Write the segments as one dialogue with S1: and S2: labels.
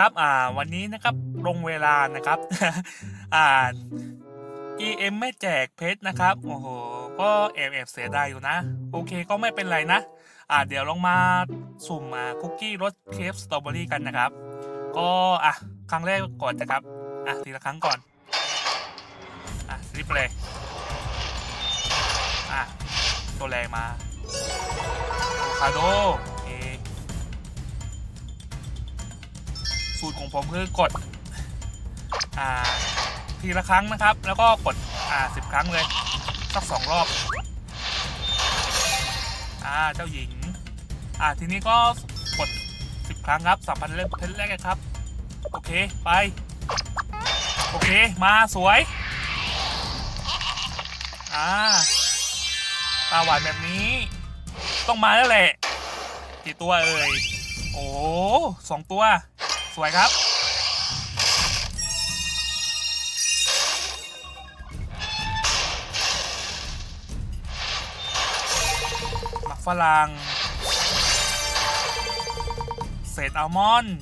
S1: นะครับอ่าวันนี้นะครับลงเวลานะครับอ่า EM ไม่แจกเพชรนะครับโอ้โหก็แอบแอบเสียดายอยู่นะ โอเคก็ไม่เป็นไรนะอ่าเดี๋ยวลองมาสุ่มอ่าคุกกี้รสเคฟสตรอเบอรี่กันนะครับ ก็อะครั้งแรกก่อนนะครับอะทีละครั้งก่อนอะสลิปเลยอะตัวแรงมาคาโด สูตรของผมคือกดอ่าทีละครั้งนะครับ แล้วก็กดอ่าสิบครั้งเลยสักสองรอบอ่าเจ้าหญิง อ่าทีนี้ก็กดสิบครั้งครับสามพันเล่มเพชรแรกครับ โอเคไป โอเคมาสวย อ่าตาหวานแบบนี้ ต้องมาแล้วแหละ กี่ตัวเอ่ย โอ้สองตัว สวยครับ หมักฝรั่งเศษอัลมอนด์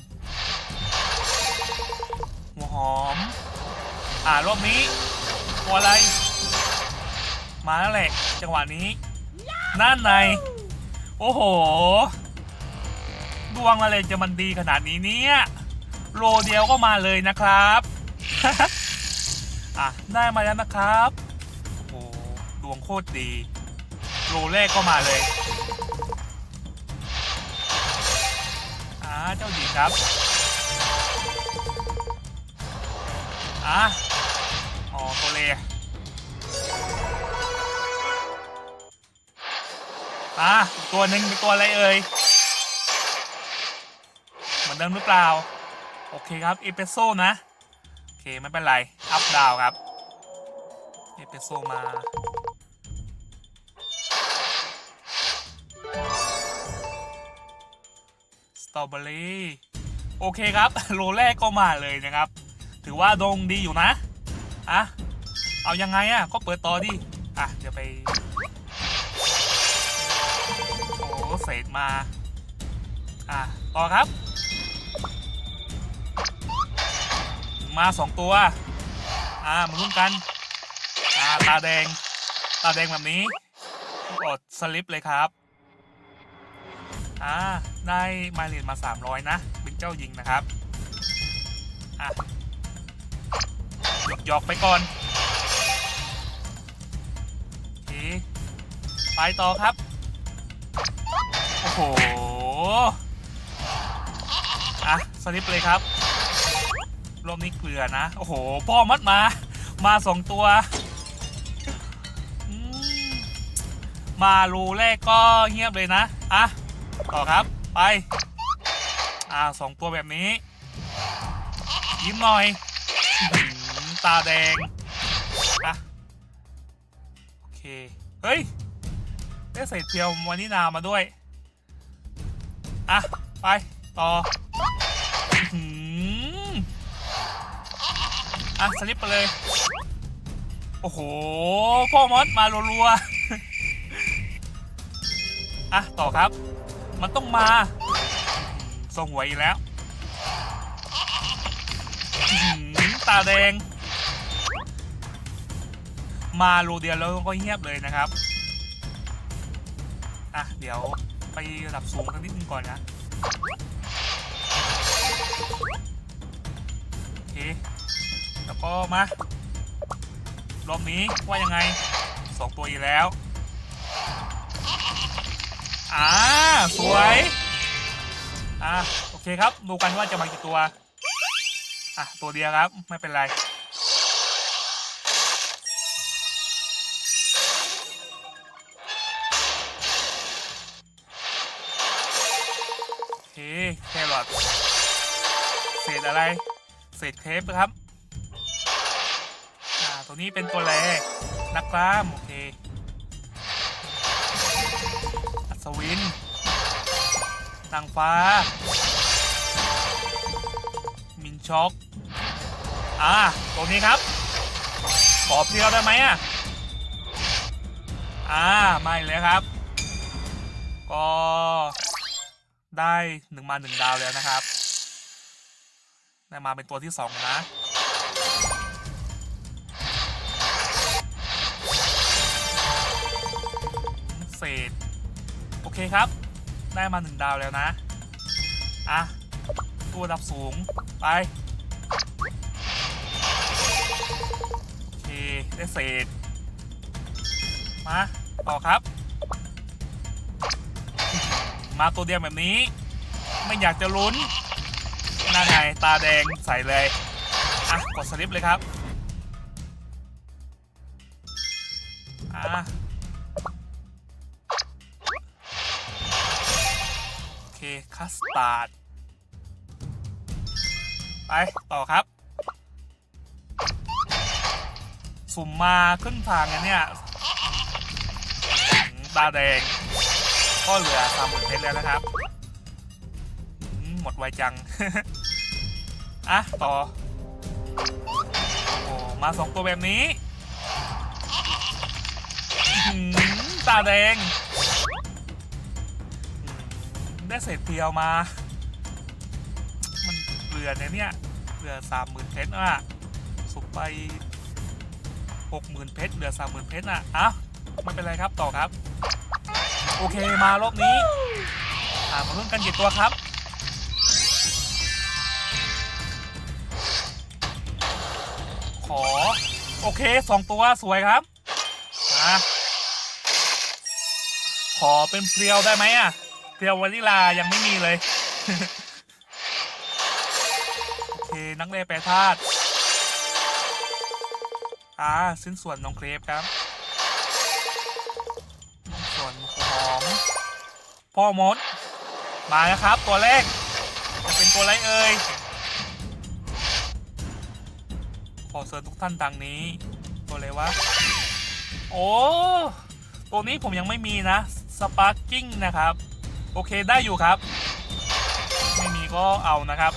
S1: หัวหอม อ่ารอบนี้ตัวอะไร มาแล้วแหละ จังหวะนี้นั่นใน โอ้โห ดวงอะไรจะมันดีขนาดนี้เนี่ย โลเดียวก็มาเลยนะครับอะได้มาแล้วนะครับโอ้ดวงโคตรดี โลแรกก็มาเลยอ่าเจ้าหญิงครับอะอ๋อตัวเลอะอีกตัวหนึ่งเป็นตัวอะไรเอ่ยเหมือนเดิมหรือเปล่า โอเคครับเอเปโซนะ โอเค ไม่เป็นไร อัพดาวครับเอเปโซมาสตรอเบอรี่โอเคครับ โลแรกก็มาเลยนะครับ ถือว่าดวงดีอยู่นะอะเอายังไงอะก็เปิดต่อดิอะเดี๋ยวไปโอ้เศษมา อะต่อครับ มาสองตัว อ่ามาลุ้นกัน อ่าตาแดง ตาแดงแบบนี้กดสลิปเลยครับ อ่า ได้มาเรียนมา 300 นะ เป็นเจ้ายิงนะครับ อะหยอกหยอกไปก่อนโอไปต่อครับ โอ้โห อะ สลิปเลยครับ รอบนี้เกลือนะ โอ้โห พ่อมัดมา มาสองตัว มารูแรกก็เงียบเลยนะ อะ ต่อครับ ไป อ่าสองตัวแบบนี้ ยิ้มหน่อย ตาแดง อะ โอเค เฮ้ย ได้ใส่เทียมวานินามาด้วย อะ ไป ต่อ อะสลิปไปเลย โอ้โห พ่อมอสมารัวๆ อะ ต่อครับ มันต้องมา ส่งหวยอีกแล้ว ตาแดง มารูเดียแล้วก็เงียบเลยนะครับ อะ เดี๋ยวไประดับสูงสักนิดนึงก่อนนะโอเค แล้วก็มารอบนี้ว่ายังไงสองตัวอีกแล้วอ่าสวยอ่าโอเคครับดูกันว่าจะมากี่ตัวอะตัวเดียวครับไม่เป็นไรโอเคแครอทเศษอะไร เศษเครปนะครับ ตัวนี้เป็นตัวแรกนักกล้ามโอเคอัศวินนางฟ้า มินช็อกอ่าตัวนี้ครับขอเพียวได้ไหมอะอ่าไม่เลยครับ ก็ได้หนึ่งมาหนึ่งดาวแล้วนะครับได้มาเป็นตัวที่สองนะ เคครับ ได้มาหนึ่งดาวแล้วนะ อะตัวดับสูง ไป โอเค ได้เศษ มา ต่อครับ มาตัวเดียวแบบนี้ ไม่อยากจะลุ้นน่าไงตาแดงใส่เลย อะ กดสลิปเลยครับ คัสตาร์ด ไป ต่อครับ สุ่มมาครึ่งทางอันเนี่ย ตาแดง ก็เหลือสามหมื่นเพชรแล้วนะครับ หมดไวจัง อะ ต่อ โอ้ มาสองตัวแบบนี้ ตาแดง ได้เศษเพียวมา มันเหลือเนี่ยเนี่ยเหลือสามหมื่นเพชรอะสุกไปหกหมื่นเพชรเหลือสามหมื่นเพชรอะอะไม่เป็นไรครับต่อครับ โอเคมารอบนี้อ่ามาลุ้นกันกี่ตัวครับขอ โอเคสองตัวสวยครับอะขอเป็นเพียวได้ไหมอะ เพรียววานิลายังไม่มีเลย โอเค นักเล่แปรธาตุอ่าสิ้นส่วนน้องเครปครับส่วนหอมพ่อมด มาแล้วครับ ตัวแรก จะเป็นตัวไรเอ่ยขอเชิญทุกท่านทางนี้ ตัวอะไรวะ โอ้ ตัวนี้ผมยังไม่มีนะ สปาร์กิ้งนะครับ โอเคได้อยู่ครับ ไม่มีก็เอานะครับ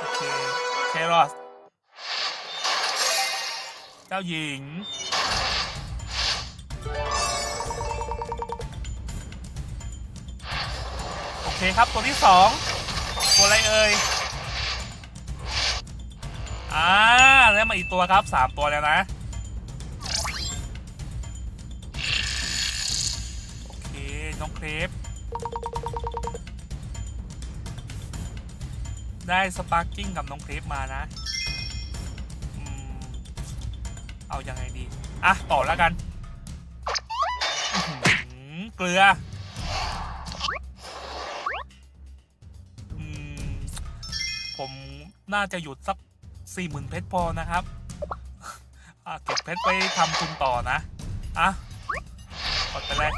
S1: โอเคแครอสเจ้าหญิงโอเคครับตัวที่สองตัวอะไรเอ่ยอ่าได้มาอีกตัวครับสามตัวแล้วนะ น้องเครปได้สปาร์กิ้งกับน้องเครปมานะอเอาอยัางไงดี อะ ต่อแล้วกัน เกลือผมน่าจะหยุดสักสี่หมื่นเพชรพอนะครับ เก็บเพชรไปทำทุนต่อนะ อะกดไปเลย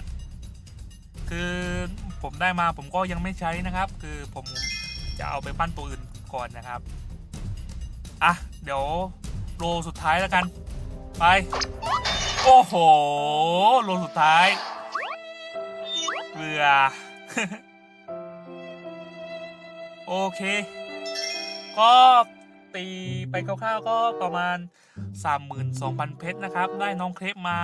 S1: ผมได้มาผมก็ยังไม่ใช้นะครับ คือผมจะเอาไปปั้นตัวอื่นก่อนนะครับ อะ เดี๋ยวโลสุดท้ายแล้วกัน ไป โอ้โห โลสุดท้ายเกลือโอเค ก็ตีไปคร่าวๆก็ประมาณ 32,000 เพชรนะครับ ได้น้องเครปมา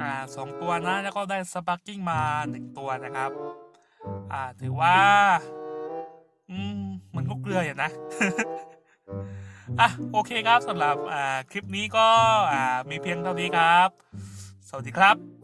S1: อ่าสองตัวนะ แล้วก็ได้สปาร์กิ้งมาหนึ่งตัวนะครับ อ่า ถือว่า อืม มันก็เกลืออยู่นะ อะ โอเคครับสำหรับ อ่า คลิปนี้ก็ อ่า มีเพียงเท่านี้ครับ สวัสดีครับ